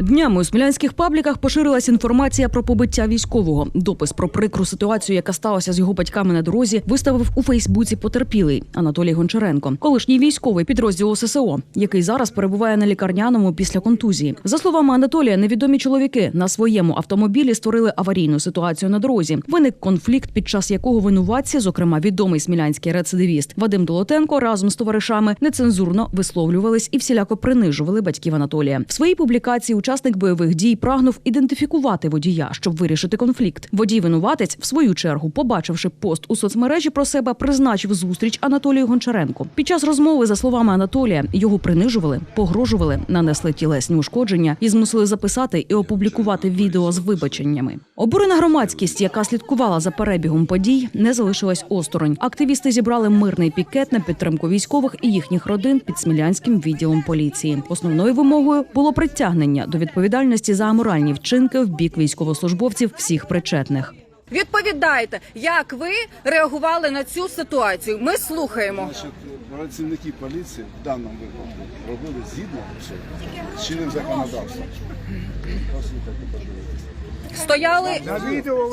Днями у смілянських пабліках поширилась інформація про побиття військового. Допис про прикру ситуацію, яка сталася з його батьками на дорозі, виставив у Фейсбуці потерпілий Анатолій Гончаренко, колишній військовий підрозділу ССО, який зараз перебуває на лікарняному після контузії. За словами Анатолія, невідомі чоловіки на своєму автомобілі створили аварійну ситуацію на дорозі. Виник конфлікт, під час якого винуватці, зокрема відомий смілянський рецидивіст Вадим Долотенко, разом з товаришами нецензурно висловлювались і всіляко принижували батьків Анатолія. В своїй публікації учасник бойових дій прагнув ідентифікувати водія, щоб вирішити конфлікт. Водій винуватець, в свою чергу, побачивши пост у соцмережі про себе, призначив зустріч Анатолію Гончаренку. Під час розмови, за словами Анатолія, його принижували, погрожували, нанесли тілесні ушкодження і змусили записати і опублікувати відео з вибаченнями. Обурена громадськість, яка слідкувала за перебігом подій, не залишилась осторонь. Активісти зібрали мирний пікет на підтримку військових і їхніх родин під смілянським відділом поліції. Основною вимогою було притягнення до відповідальності за аморальні вчинки в бік військовослужбовців всіх причетних. Відповідайте, як ви реагували на цю ситуацію? Ми слухаємо. Значить, працівники поліції в даному випадку робили згідно з чинним законодавством. Послухайте. Стояли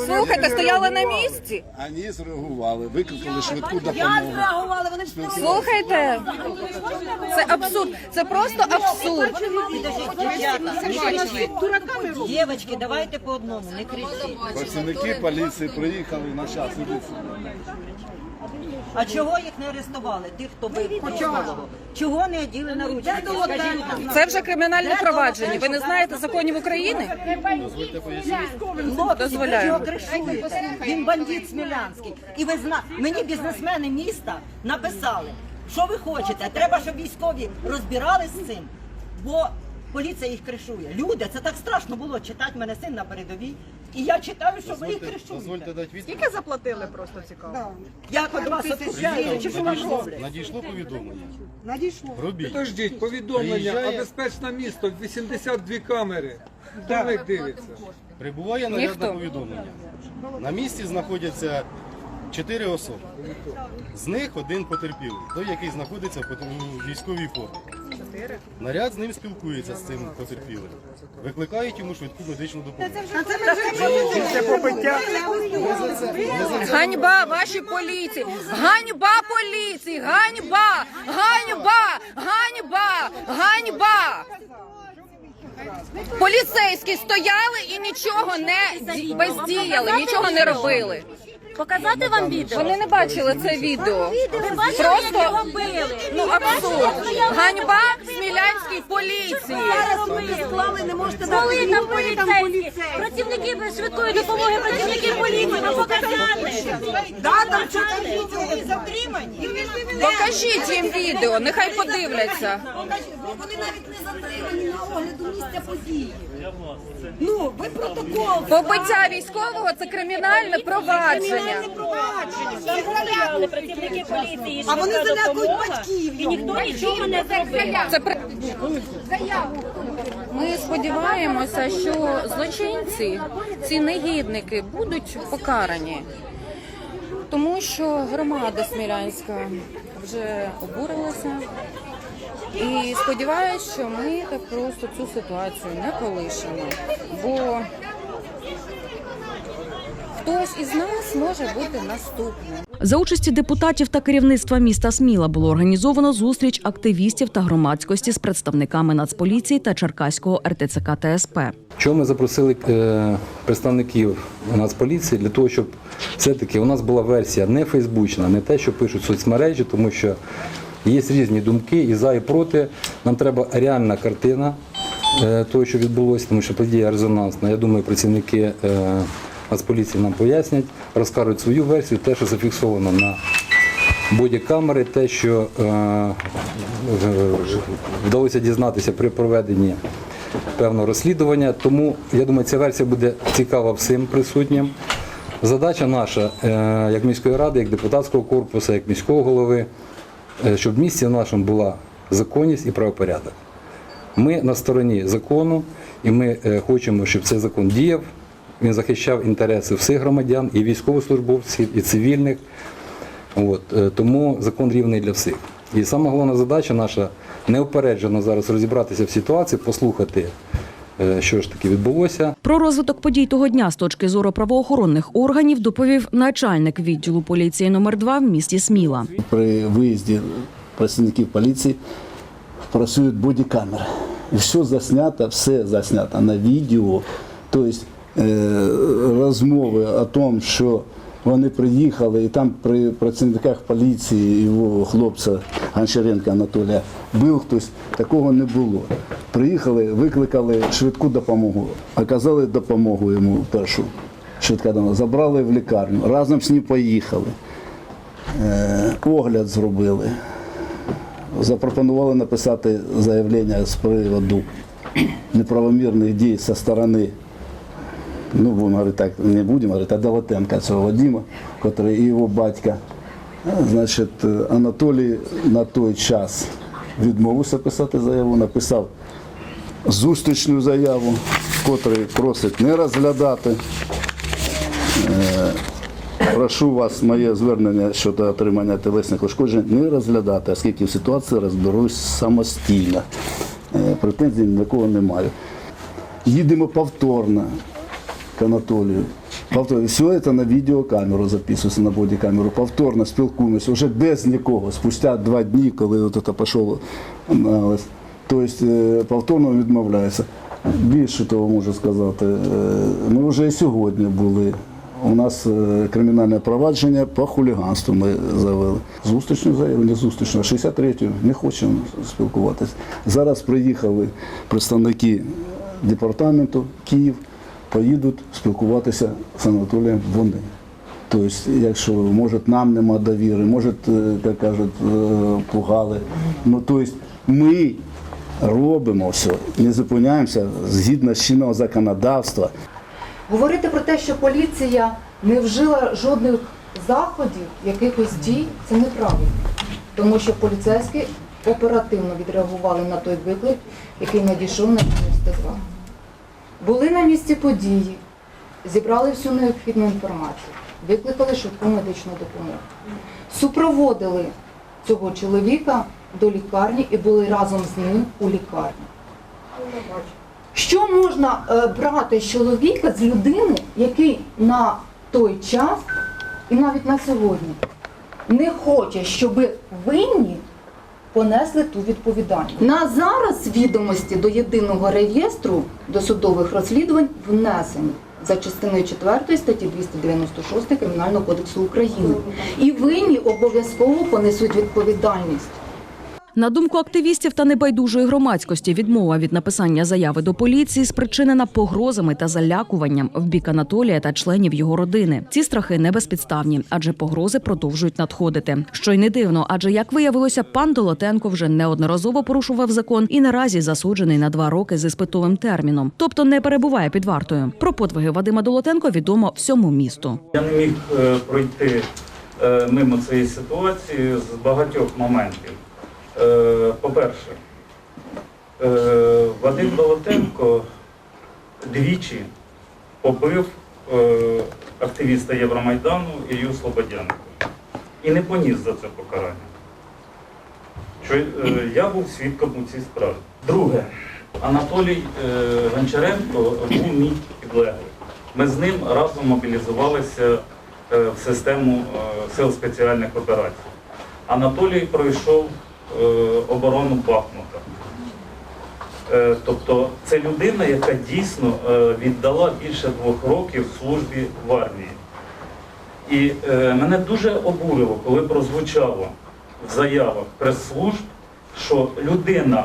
слухайте, стояли на місці. Вони зреагували, викликали швидку допомогу. Слухайте, це абсурд. Це просто абсурд. Дівчатки, давайте по одному, не кричіть. Працівники поліції приїхали на час. ідіть. А чого їх не арестували? Тих, хто бив військового? Чого не оділи на ручки? Це вже кримінальне провадження. Ви не знаєте законів України? Хлопці, Дозволяємо. його кришуєте. Він бандит смілянський. І ви зна... мені бізнесмени міста написали, що ви хочете. Треба, щоб військові розбирались з цим, бо поліція їх кришує. Люди, це так страшно було читати мене син на передовій. І я читаю, що ви їх кришуєте. Скільки заплатили просто цікаво? Як від вас відкупляють, чи що вам роблять? Надійшло повідомлення. Надійшло. Робіть. Підождіть, повідомлення, Приїжджає- а безпечне місто, 82 камери. Хто в них дивиться? Прибуває нарядне повідомлення. На місці знаходяться чотири особи. З них один потерпілий, той, який знаходиться в пот- у військовій формі. Наряд з ним спілкується з цим потерпілим. Викликають йому швидку медичну допомогу. Ганьба вашій поліції! Ганьба поліції! Ганьба! Ганьба! Ганьба! Ганьба! Поліцейські стояли і нічого не бездіяли, нічого не робили. Показати вам відео? Вони не бачили це відео. Ви бачили, як Просто його били? ну абсурд. Ганьба смілянській поліції. Склали, не можете Коли там поліцейські? Працівники без швидкої допомоги, працівники поліції, ну показати. Да, там чотири затримані. Покажіть їм відео, нехай подивляться. Вони навіть не затримані огляду місця події. Ну, ви протокол. Побиття військового це кримінальне провадження. Заявляли працівники поліції, А вони залякують батьків. І ніхто нічого не зробив. Це при- Ми сподіваємося, що злочинці, ці негідники, будуть покарані, тому що громада Смілянська вже обурилася. І сподіваюся, що ми так просто цю ситуацію не полишимо, бо хтось із нас може бути наступним. За участі депутатів та керівництва міста Сміла було організовано зустріч активістів та громадськості з представниками Нацполіції та Черкаського РТЦК ТСП. Чому ми запросили е, представників Нацполіції для того, щоб все-таки у нас була версія не фейсбучна, не те, що пишуть соцмережі, тому що є різні думки і за, і проти. Нам треба реальна картина е, того, що відбулося, тому що подія резонансна. Я думаю, працівники е, Нацполіції нам пояснять, розкажуть свою версію, те, що зафіксовано на бодікамери, те, що е, е, вдалося дізнатися при проведенні певного розслідування. Тому я думаю, ця версія буде цікава всім присутнім. Задача наша, е, як міської ради, як депутатського корпусу, як міського голови, е, щоб в місті нашому була законність і правопорядок. Ми на стороні закону, і ми е, хочемо, щоб цей закон діяв. Він захищав інтереси всіх громадян, і військовослужбовців, і цивільних. От, е, тому закон рівний для всіх. І сама головна задача наша неупереджено зараз розібратися в ситуації, послухати е, що ж таки відбулося. Про розвиток подій того дня з точки зору правоохоронних органів доповів начальник відділу поліції номер 2 в місті Сміла. При виїзді працівників поліції працюють бодікамери. І все заснято, все заснято на відео. Тобто розмови о тому, що вони приїхали, і там при працівниках поліції його хлопця Гончаренка Анатолія був хтось, такого не було. Приїхали, викликали швидку допомогу, оказали допомогу йому першу. Швидка допомога. Забрали в лікарню, разом з ним поїхали. Е, огляд зробили. Запропонували написати заявлення з приводу неправомірних дій зі сторони, ну, будемо говорити так, не будемо говорити, а Долотенка цього Вадима, котрий і його батька. Е, Значить, е, Анатолій на той час відмовився писати заяву, написав зустрічну заяву, котрий просить не розглядати. Прошу вас моє звернення щодо отримання телесних ушкоджень не розглядати, оскільки в ситуації розберусь самостійно. Е, Претензій ні до кого не маю. Їдемо повторно к Анатолію. Повторно. Все це на відеокамеру записується, на бодікамеру. Повторно спілкуємося, вже без нікого. Спустя два дні, коли от це пішло. Тобто е, повторно відмовляється. Більше того можу сказати, е, ми вже і сьогодні були. У нас е, кримінальне провадження по хуліганству ми завели. Зустрічну заяву, не зустрічну, а 63-ю не хочемо спілкуватися. Зараз приїхали представники департаменту Київ, поїдуть спілкуватися з Анатолієм вони. Тобто, якщо може нам нема довіри, може, е, як кажуть, е, пугали. Ну тобто ми робимо все, не зупиняємося згідно з чинного законодавства. Говорити про те, що поліція не вжила жодних заходів, якихось дій, це неправильно. Тому що поліцейські оперативно відреагували на той виклик, який надійшов на 92. Були на місці події, зібрали всю необхідну інформацію, викликали швидку медичну допомогу, супроводили цього чоловіка до лікарні і були разом з ним у лікарні. Що можна е, брати з чоловіка, з людини, який на той час і навіть на сьогодні не хоче, щоб винні понесли ту відповідальність. На зараз відомості до єдиного реєстру досудових розслідувань внесені за частиною 4 статті 296 Кримінального кодексу України. І винні обов'язково понесуть відповідальність. На думку активістів та небайдужої громадськості, відмова від написання заяви до поліції спричинена погрозами та залякуванням в бік Анатолія та членів його родини. Ці страхи не безпідставні, адже погрози продовжують надходити. Що й не дивно, адже як виявилося, пан Долотенко вже неодноразово порушував закон і наразі засуджений на два роки з іспитовим терміном, тобто не перебуває під вартою. Про подвиги Вадима Долотенко відомо всьому місту. Я не міг е, пройти е, мимо цієї ситуації з багатьох моментів. Е, По-перше, е, Вадим Долотенко двічі побив е, активіста Євромайдану Ілью Слободянко і не поніс за це покарання. Я був свідком у цій справі. Друге, Анатолій Гончаренко був мій підлеглий. Ми з ним разом мобілізувалися в систему сил спеціальних операцій. Анатолій пройшов оборону Бахмута. Е, Тобто це людина, яка дійсно е, віддала більше двох років службі в армії. І е, мене дуже обурило, коли прозвучало в заявах прес-служб, що людина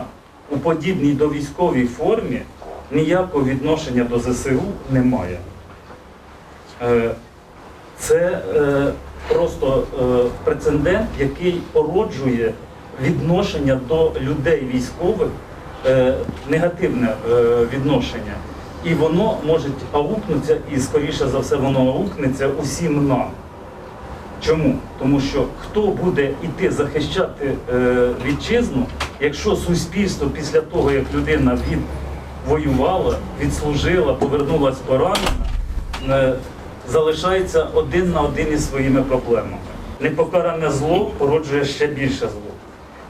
у подібній до військовій формі ніякого відношення до ЗСУ не має. Е, це е, просто е, прецедент, який породжує відношення до людей військових, е, негативне е, відношення. І воно може аукнутися, і скоріше за все воно аукнеться усім нам. Чому? Тому що хто буде йти захищати е, вітчизну, якщо суспільство після того, як людина відвоювала, відслужила, повернулася поранена, е, залишається один на один із своїми проблемами. Непокаране зло породжує ще більше зло.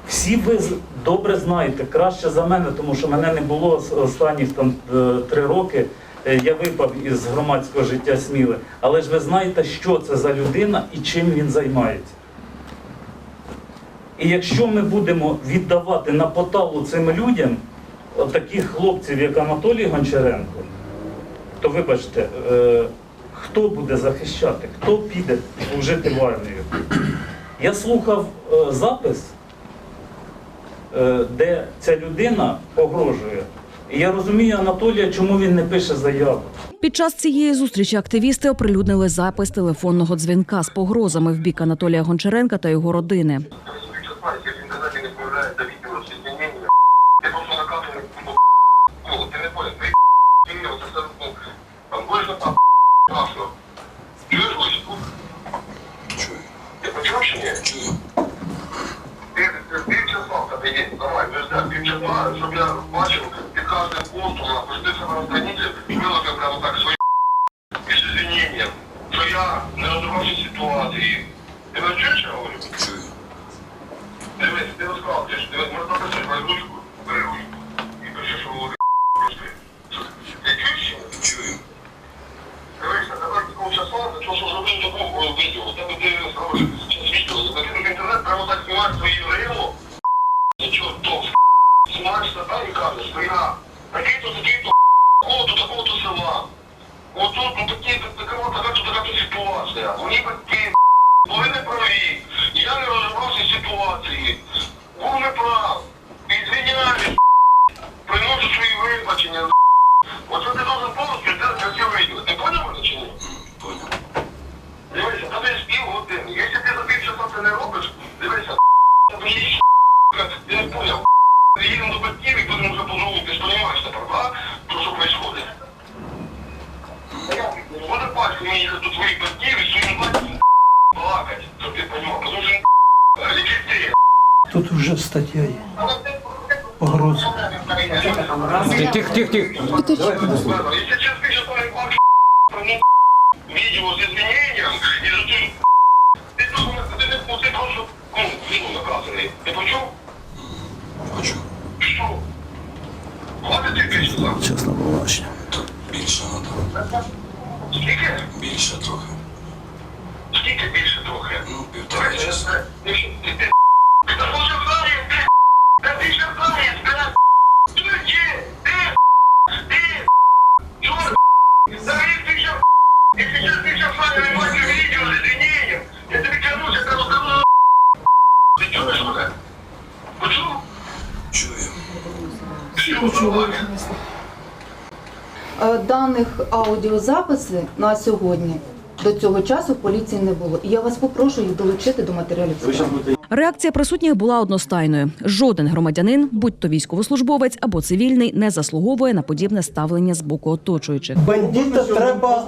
Всі ви добре знаєте, краще за мене, тому що мене не було з останніх там е, три роки. Е, Я випав із громадського життя Сміли. Але ж ви знаєте, що це за людина і чим він займається. І якщо ми будемо віддавати на поталу цим людям, таких хлопців, як Анатолій Гончаренко, то вибачте, е, хто буде захищати, хто піде служити в армію? Я слухав е, запис, де ця людина погрожує. І я розумію Анатолія, чому він не пише заяву. Під час цієї зустрічі активісти оприлюднили запис телефонного дзвінка з погрозами в бік Анатолія Гончаренка та його родини. Дивись, ти розказав, ти попросить, ти можна написати на ручку, бери ручку. І пиши, що Володимир просто. Ти чуєш? Чую. Дивись, а тепер такого часу, для того, щоб зробити такого відео, у тебе ти зробиш час відео, закинув в інтернет, прямо так знімаєш свої рило, нічого, то, знімаєш себе і кажеш, що я такий-то, такий-то, такого-то, такого-то села. От тут, ну такі, така, така, така, така ситуація. Мені батьки були неправі. Я не розібрався в ситуації. Був неправ. Ізвиняюсь. Приношу свої вибачення. Оце ти должен повністю взяти на це відео. Ти поняв мене чи ні? Поняв. Дивися, тобі з пів години. Якщо ти за пів це не робиш, дивися, є ти не поняв. Їдемо до батьків і будемо вже пожовувати. Ти ж розумієш тепер, так? То, що відбувається. Буде батько мені їхати до твоїх батьків і своїм батьком плакать, щоб ти понимав, тому що. Тут вже стаття є. Погроза. Тих, тих, тих, тих. Если через ты сейчас твои бабки видео с изменением, и за ты... Ты должен, ты, ты, ну, ты просто, ну, видео наказанный. Ты почув? Почув. Що? Хватить ти більше сам? Чесно, побачення. Більше надо. Скільки? Більше трохи. Скільки більше трохи? Ну, півтора часа. Даних аудіозаписи на сьогодні до цього часу в поліції не було. І я вас попрошу їх долучити до матеріалів справи. Реакція присутніх була одностайною. Жоден громадянин, будь то військовослужбовець або цивільний, не заслуговує на подібне ставлення з боку оточуючих. Бандита треба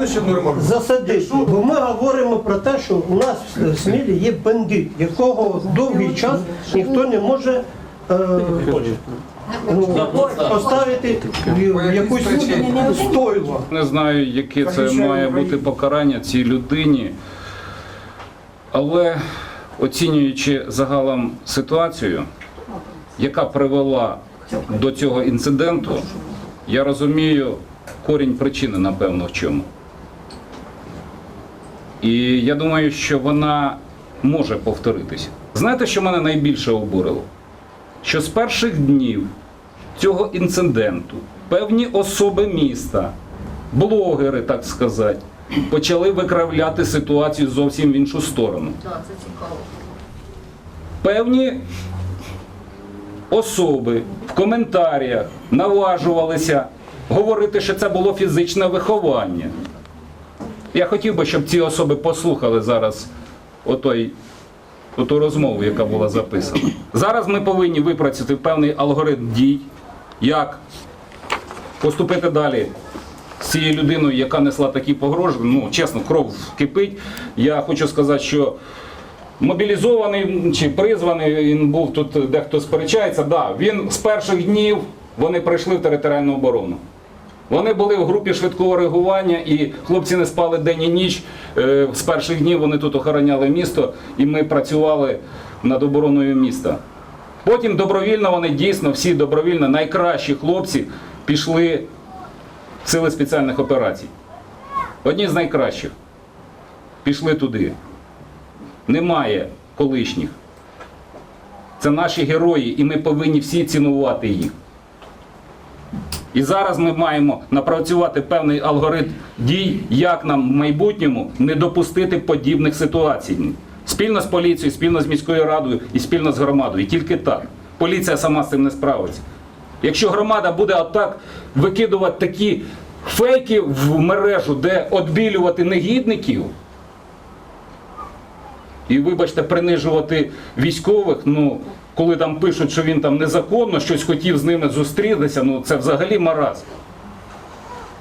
засадити. Бо ми говоримо про те, що у нас в Смілі є бандит, якого довгий час ніхто не може е, ну, поставити в якусь стойло. Не знаю, яке це має бути покарання цій людині, але оцінюючи загалом ситуацію, яка привела до цього інциденту, я розумію корінь причини, напевно, в чому. І я думаю, що вона може повторитися. Знаєте, що мене найбільше обурило? Що з перших днів цього інциденту певні особи міста, блогери, так сказати, почали викравляти ситуацію зовсім в іншу сторону. Певні особи в коментарях наважувалися говорити, що це було фізичне виховання. Я хотів би, щоб ці особи послухали зараз отой, оту розмову, яка була записана. Зараз ми повинні випрацювати певний алгоритм дій, як поступити далі з цією людиною, яка несла такі погрожі. Ну, чесно, кров кипить. Я хочу сказати, що мобілізований чи призваний, він був тут, дехто сперечається. Да, він з перших днів вони прийшли в територіальну оборону. Вони були в групі швидкого реагування, і хлопці не спали день і ніч. Е, З перших днів вони тут охороняли місто, і ми працювали над обороною міста. Потім добровільно вони дійсно всі добровільно, найкращі хлопці пішли в сили спеціальних операцій. Одні з найкращих пішли туди. Немає колишніх. Це наші герої, і ми повинні всі цінувати їх. І зараз ми маємо напрацювати певний алгоритм дій, як нам в майбутньому не допустити подібних ситуацій. Спільно з поліцією, спільно з міською радою і спільно з громадою. І тільки так. Поліція сама з цим не справиться. Якщо громада буде отак викидувати такі фейки в мережу, де відбілювати негідників, і, вибачте, принижувати військових, ну, коли там пишуть, що він там незаконно щось хотів з ними зустрітися, ну це взагалі маразм.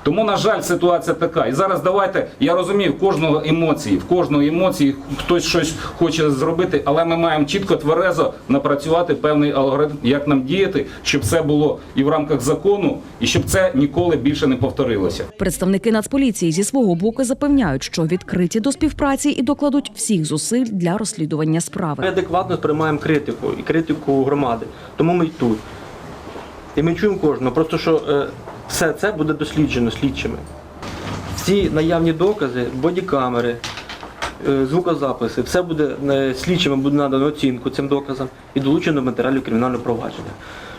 Тому, на жаль, ситуація така. І зараз давайте, я розумію, в кожного емоції, в кожного емоції хтось щось хоче зробити, але ми маємо чітко тверезо напрацювати певний алгоритм, як нам діяти, щоб це було і в рамках закону, і щоб це ніколи більше не повторилося. Представники Нацполіції зі свого боку запевняють, що відкриті до співпраці і докладуть всіх зусиль для розслідування справи. Ми адекватно сприймаємо критику і критику громади. Тому ми й тут. І ми чуємо кожного. Просто що е, все це буде досліджено слідчими. Всі наявні докази, бодікамери, е, звукозаписи, все буде е, слідчими буде надано оцінку цим доказам і долучено до матеріалів кримінального провадження.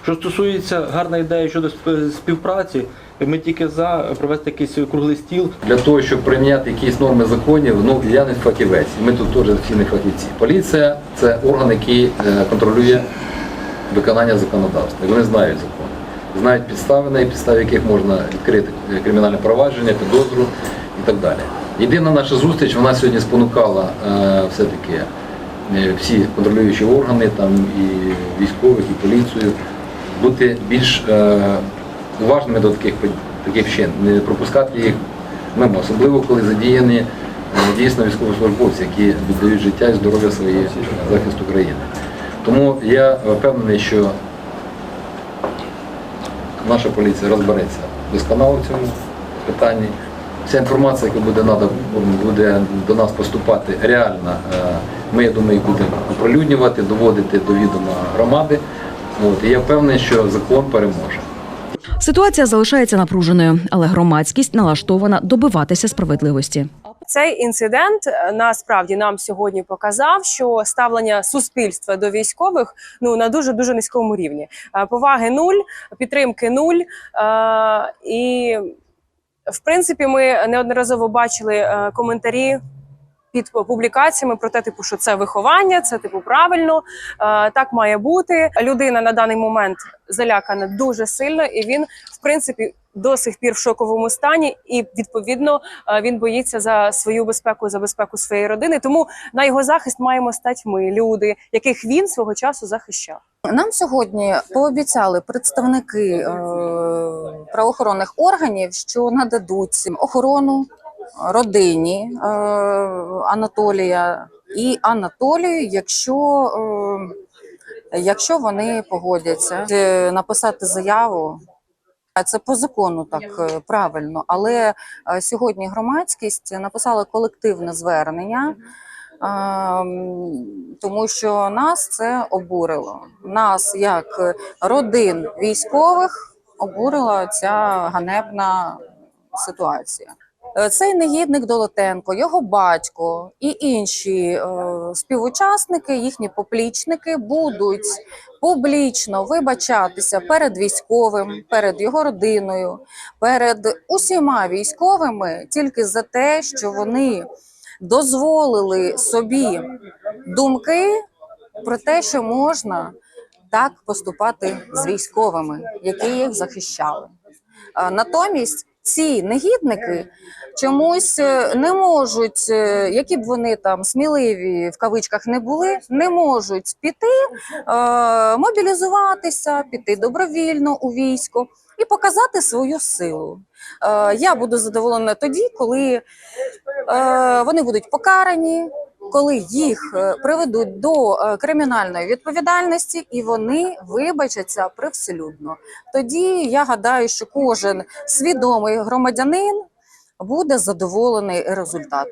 Що стосується гарної ідеї щодо співпраці, ми тільки за провести якийсь круглий стіл. Для того, щоб прийняти якісь норми законів, ну я не фахівець. Ми тут теж не фахівці. Поліція це орган, який е, контролює виконання законодавства. Вони знають закон. Знають підстави, на підставі яких можна відкрити кримінальне провадження, підозру і так далі. Єдина наша зустріч вона сьогодні спонукала е, все-таки е, всі контролюючі органи, там і військових, і поліцію, бути більш е, уважними до таких, таких вчин, не пропускати їх мимо, особливо коли задіяні дійсно військовослужбовці, які віддають життя і здоров'я своє на захист України. Тому я впевнений, що наша поліція розбереться досконало в цьому питанні. Вся інформація, яка буде надо, буде до нас поступати реальна, е, ми, я думаю, будемо оприлюднювати, доводити до відома громади. От, і я впевнений, що закон переможе. Ситуація залишається напруженою, але громадськість налаштована добиватися справедливості. Цей інцидент е, насправді нам сьогодні показав, що ставлення суспільства до військових ну на дуже дуже низькому рівні. Е, Поваги нуль, підтримки нуль. Е, І в принципі, ми неодноразово бачили коментарі. Під публікаціями про те, типу, що це виховання, це типу правильно, так має бути. Людина на даний момент залякана дуже сильно, і він, в принципі, до сих пір в шоковому стані, і відповідно е, він боїться за свою безпеку, за безпеку своєї родини. Тому на його захист маємо стати ми, люди, яких він свого часу захищав. Нам сьогодні пообіцяли представники е, правоохоронних органів, що нададуть охорону родині е, Анатолія і Анатолію, якщо, е, якщо вони погодяться Е, написати заяву. А Це по закону так е, правильно, але е, сьогодні громадськість написала колективне звернення. Тому що нас це обурило. Нас, як родин військових, обурила ця ганебна ситуація. Е, Цей негідник Долотенко, його батько і інші е, співучасники, їхні поплічники будуть публічно вибачатися перед військовим, перед його родиною, перед усіма військовими тільки за те, що вони дозволили собі думки про те, що можна так поступати з військовими, які їх захищали. Натомість ці негідники чомусь е, не можуть, е, які б вони там сміливі в кавичках не були, не можуть піти, е, мобілізуватися, піти добровільно у військо і показати свою силу. Е, Я буду задоволена тоді, коли е, вони будуть покарані, коли їх е, приведуть до е, кримінальної відповідальності і вони вибачаться привселюдно. Тоді я гадаю, що кожен свідомий громадянин буде задоволений результатом.